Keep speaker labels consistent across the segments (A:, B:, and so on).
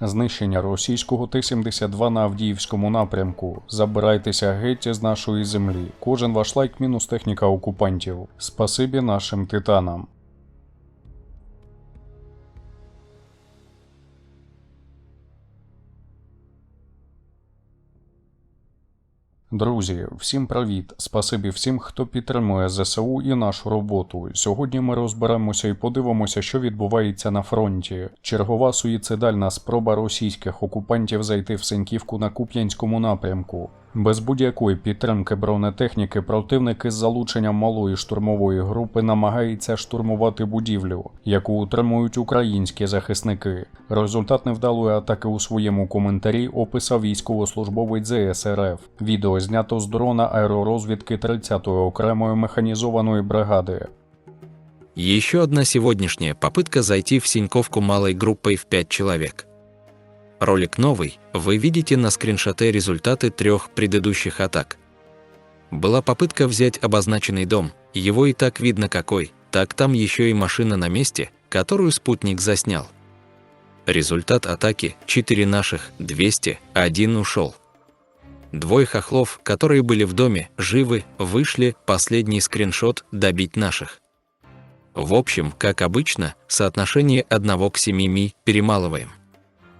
A: Знищення російського Т-72 на Авдіївському напрямку. Забирайтеся геть з нашої землі. Кожен ваш лайк мінус техніка окупантів. Спасибі нашим титанам. Друзі, всім привіт! Спасибі всім, хто підтримує ЗСУ і нашу роботу. Сьогодні ми розберемося і подивимося, що відбувається на фронті. Чергова суїцидальна спроба російських окупантів зайти в Сеньківку на Куп'янському напрямку. Без будь-якої підтримки бронетехніки противник із залученням малої штурмової групи намагається штурмувати будівлю, яку утримують українські захисники. Результат невдалої атаки у своєму коментарі описав військовослужбовець ЗС РФ. Відео знято з дрона аеророзвідки 30-ї окремої механізованої бригади.
B: Еще одна сегодняшняя попытка зайти в Синьковку малой группой в 5 человек. Ролик новый, вы видите на скриншоте результаты трех предыдущих атак. Была попытка взять обозначенный дом, его и так видно какой, так там еще и машина на месте, которую спутник заснял. Результат атаки – 4 наших, 200, один ушел. Двое хохлов, которые были в доме, живы, вышли, последний скриншот – добить наших. В общем, как обычно, соотношение 1 к 7 ми перемалываем.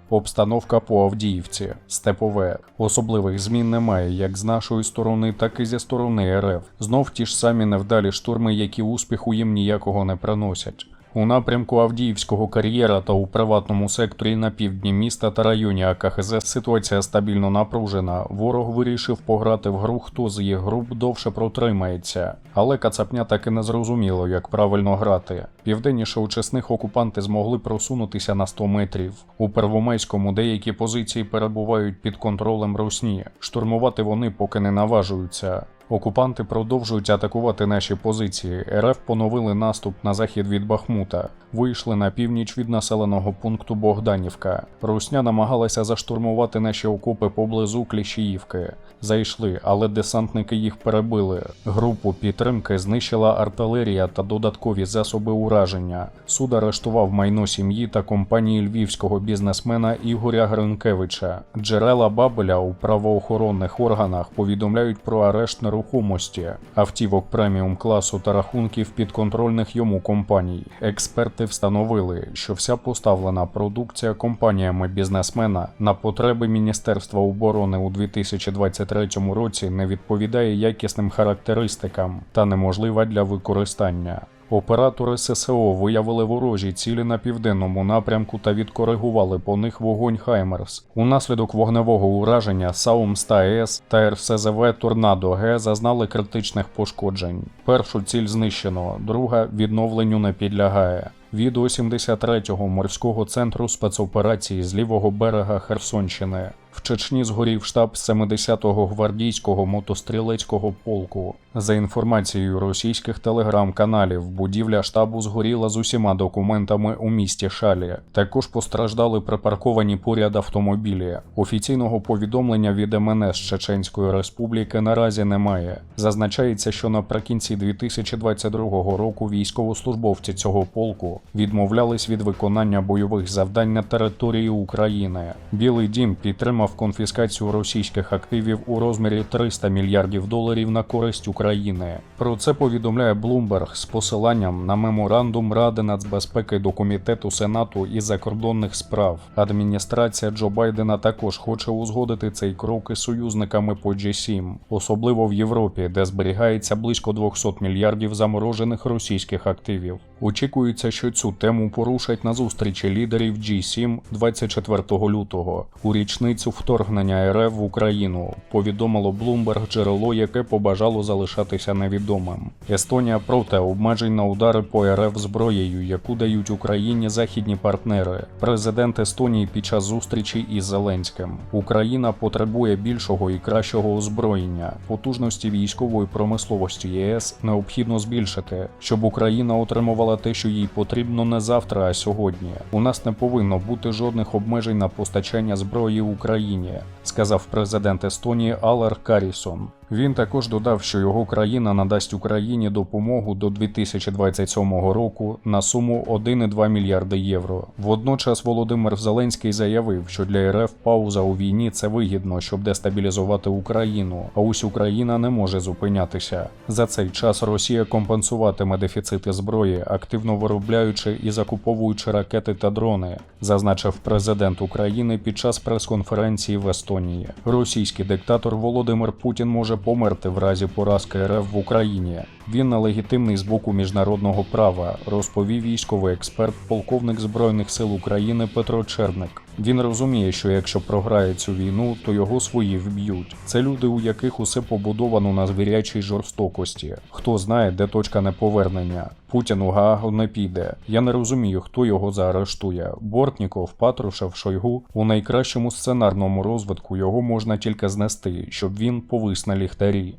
A: Обстановка по Авдіївці, Степове. Особливих змін немає як з нашої сторони, так і зі сторони РФ. Знов ті ж самі невдалі штурми, які успіху їм ніякого не приносять. У напрямку Авдіївського кар'єра та у приватному секторі на півдні міста та районі АКХЗ ситуація стабільно напружена. Ворог вирішив пограти в гру, хто з їх груп довше протримається. Але Кацапня так і не зрозуміло, як правильно грати. Південніше у чесних окупанти змогли просунутися на 100 метрів. У Первомайському деякі позиції перебувають під контролем Русні. Штурмувати вони поки не наважуються. Окупанти продовжують атакувати наші позиції. РФ поновили наступ на захід від Бахмута, вийшли на північ від населеного пункту Богданівка. Русня намагалася заштурмувати наші окопи поблизу Кліщіївки. Зайшли, але десантники їх перебили. Групу підтримки знищила артилерія та додаткові засоби ураження. Суд арештував майно сім'ї та компанії львівського бізнесмена Ігоря Гринкевича. Джерела Бабеля у правоохоронних органах повідомляють про арешт нерухомості, автівок преміум класу та рахунків підконтрольних йому компаній. Експерти встановили, що вся поставлена продукція компаніями бізнесмена на потреби Міністерства оборони у 2023 році не відповідає якісним характеристикам та неможлива для використання. Оператори ССО виявили ворожі цілі на південному напрямку та відкоригували по них вогонь Хаймерс. Унаслідок вогневого ураження Саумс та ЕС та РСЗВ Торнадо Г зазнали критичних пошкоджень. Першу ціль знищено, друга відновленню не підлягає. Відео 73-го морського центру спецоперації з лівого берега Херсонщини. В Чечні згорів штаб 70-го гвардійського мотострілецького полку. За інформацією російських телеграм-каналів, будівля штабу згоріла з усіма документами у місті Шалі. Також постраждали припарковані поряд автомобілі. Офіційного повідомлення від МНС Чеченської Республіки наразі немає. Зазначається, що наприкінці 2022 року військовослужбовці цього полку відмовлялись від виконання бойових завдань на території України. Білий дім підтримав конфіскацію російських активів у розмірі 300 мільярдів доларів на користь України. Про це повідомляє Bloomberg з посиланням на меморандум Ради нацбезпеки до комітету Сенату і закордонних справ. Адміністрація Джо Байдена також хоче узгодити цей крок із союзниками по G7, особливо в Європі, де зберігається близько 200 мільярдів заморожених російських активів. Очікується, що цю тему порушать на зустрічі лідерів G7 24 лютого у річницю вторгнення РФ в Україну. Повідомило Bloomberg джерело, яке побажало залишатися невідомим. Естонія проти обмежень на удари по РФ зброєю, яку дають Україні західні партнери. Президент Естонії під час зустрічі із Зеленським. Україна потребує більшого і кращого озброєння. Потужності військової промисловості ЄС необхідно збільшити, щоб Україна отримувала те, що їй потрібно не завтра, а сьогодні. У нас не повинно бути жодних обмежень на постачання зброї Україні, сказав президент Естонії Алар Карісон. Він також додав, що його країна надасть Україні допомогу до 2027 року на суму 1,2 мільярди євро. Водночас Володимир Зеленський заявив, що для РФ пауза у війні це вигідно, щоб дестабілізувати Україну. А ось Україна не може зупинятися. За цей час Росія компенсуватиме дефіцити зброї, активно виробляючи і закуповуючи ракети та дрони, зазначив президент України під час прес-конференції в Естонії. Російський диктатор Володимир Путін може померти в разі поразки РФ в Україні. Він нелегітимний з боку міжнародного права, розповів військовий експерт, полковник збройних сил України Петро Черник. Він розуміє, що якщо програє цю війну, то його свої вб'ють. Це люди, у яких усе побудовано на звірячій жорстокості. Хто знає, де точка неповернення. Путін у Гаагу не піде. Я не розумію, хто його заарештує. Бортніков, Патрушев, Шойгу. У найкращому сценарному розвитку його можна тільки знести, щоб він повис на ліхтарі.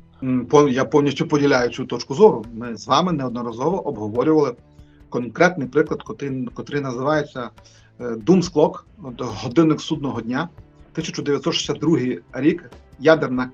C: Я повністю поділяю цю точку зору. Ми з вами неодноразово обговорювали конкретний приклад, котрий, котрий називається е, от годинник судного дня, 1962 рік, ядерна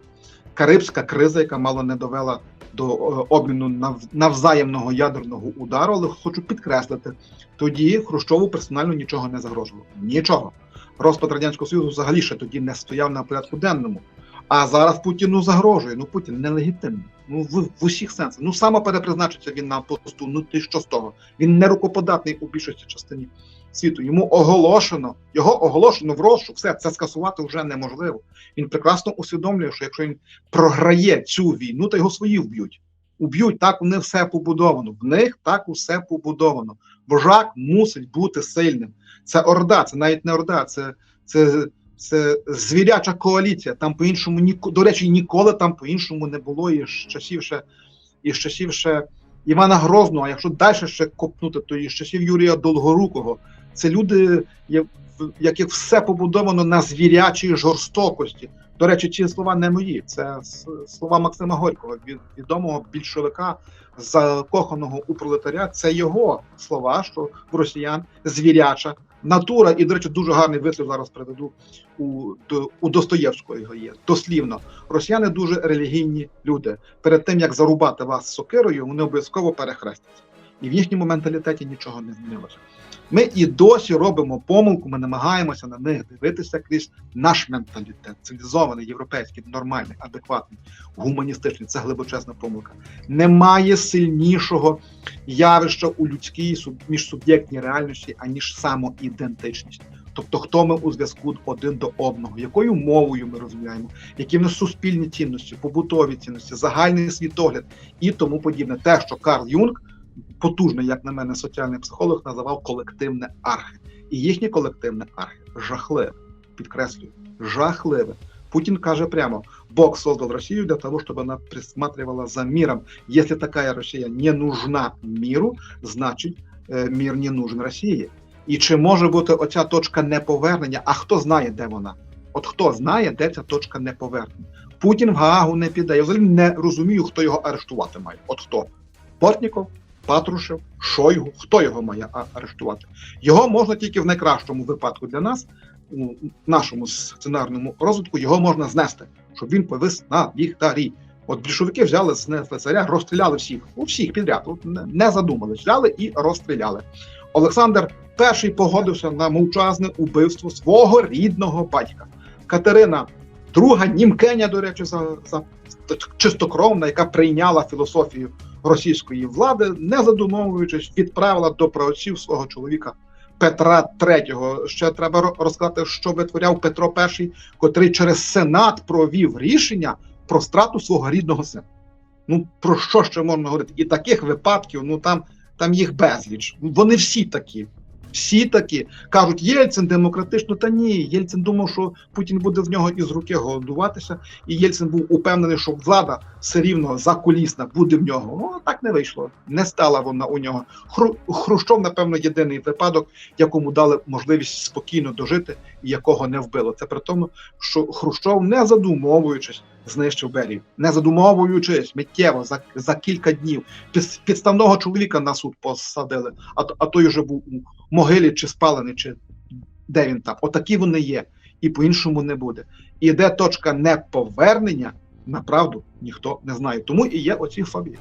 C: Карибська криза, яка мало не довела до е, обміну нав- навзаємного ядерного удару, але хочу підкреслити, тоді Хрущову персонально нічого не загрожувало. Нічого. Розпад Радянського Союзу взагалі ще тоді не стояв на порядку денному. А зараз Путіну загрожує. Ну Путін нелегітимний. Ну в, в усіх сенсах. Ну саме перепризначиться він на посту. Ну ти що з того? Він не рукоподатний у більшості частині світу. Йому оголошено, його оголошено в розшук. Все це скасувати вже неможливо. Він прекрасно усвідомлює, що якщо він програє цю війну, то його свої вб'ють. Уб'ють так, у них все побудовано. В них так усе побудовано. Вожак мусить бути сильним. Це орда, це навіть не орда, це, це це звіряча коаліція. Там по-іншому ніко, до речі, ніколи там по-іншому не було і з часів ще, і з часів ще Івана Грозного. А якщо далі ще копнути, то і з часів Юрія Долгорукого. Це люди, в яких все побудовано на звірячій жорстокості. До речі, ці слова не мої. Це слова Максима Горького, від- відомого більшовика, закоханого у пролетаря. Це його слова, що в росіян звіряча натура. І, до речі, дуже гарний вислів зараз приведу у, у Достоєвського його є. Дослівно, росіяни дуже релігійні люди. Перед тим як зарубати вас сокирою, вони обов'язково перехрестяться. І в їхньому менталітеті нічого не змінилося. Ми і досі робимо помилку, ми намагаємося на них дивитися крізь наш менталітет, цивілізований, європейський, нормальний, адекватний, гуманістичний. Це глибочезна помилка. Немає сильнішого явища у людській суб- міжсуб'єктній реальності, аніж самоідентичність. Тобто, хто ми у зв'язку один до одного, якою мовою ми розмовляємо, які в нас суспільні цінності, побутові цінності, загальний світогляд і тому подібне. Те, що Карл Юнг, потужний, як на мене, соціальний психолог, називав колективне архи. І їхнє колективне архи жахливе. Підкреслюю, жахливе. Путин каже прямо, Бог создал Россию для того, чтобы она присматривала за миром. Если такая Россия не нужна миру, значить е, мир не нужен Росії. І чи може бути оця точка неповернення? А хто знає, де вона? От хто знає, де ця точка неповернення? Путін в Гаагу не піде. Я взагалі не розумію, хто його арештувати має. От хто? Портніков, Патрушев, Шойгу. Хто його має арештувати? Його можна тільки в найкращому випадку для нас, у нашому сценарному розвитку, його можна знести, щоб він повис на ліхтарі. От більшовики взяли знесли царя, розстріляли всіх, у всіх підряд. От не- задумались, взяли і розстріляли. Олександр перший погодився на мовчазне убивство свого рідного батька. Катерина, друга німкеня, до речі, за, за чистокровна, яка прийняла філософію російської влади, не задумовуючись, відправила до праотців свого чоловіка Петра III. Ще треба розказати, що витворяв Петро І, котрий через Сенат провів рішення про страту свого рідного сина. Ну про що ще можна говорити? І таких випадків, ну там, там їх безліч. Вони всі такі. Всі такі кажуть, Єльцин демократично, та ні. Єльцин думав, що Путін буде в нього із руки голодуватися, і Єльцин був упевнений, що влада все рівно закулісна буде в нього. Ну так не вийшло. Не стала вона у нього. Хру, Хрущов, напевно, єдиний випадок, якому дали можливість спокійно дожити і якого не вбило. Це при тому, що Хрущов, не задумовуючись, знищив Берію, не задумовуючись миттєво за, за кілька днів. Під, підставного чоловіка на суд посадили, а, а той вже був у могилі чи спалений, чи де він там. Отакі вони є, і по-іншому не буде. І де точка неповернення, направду ніхто не знає. Тому і є оці фобії.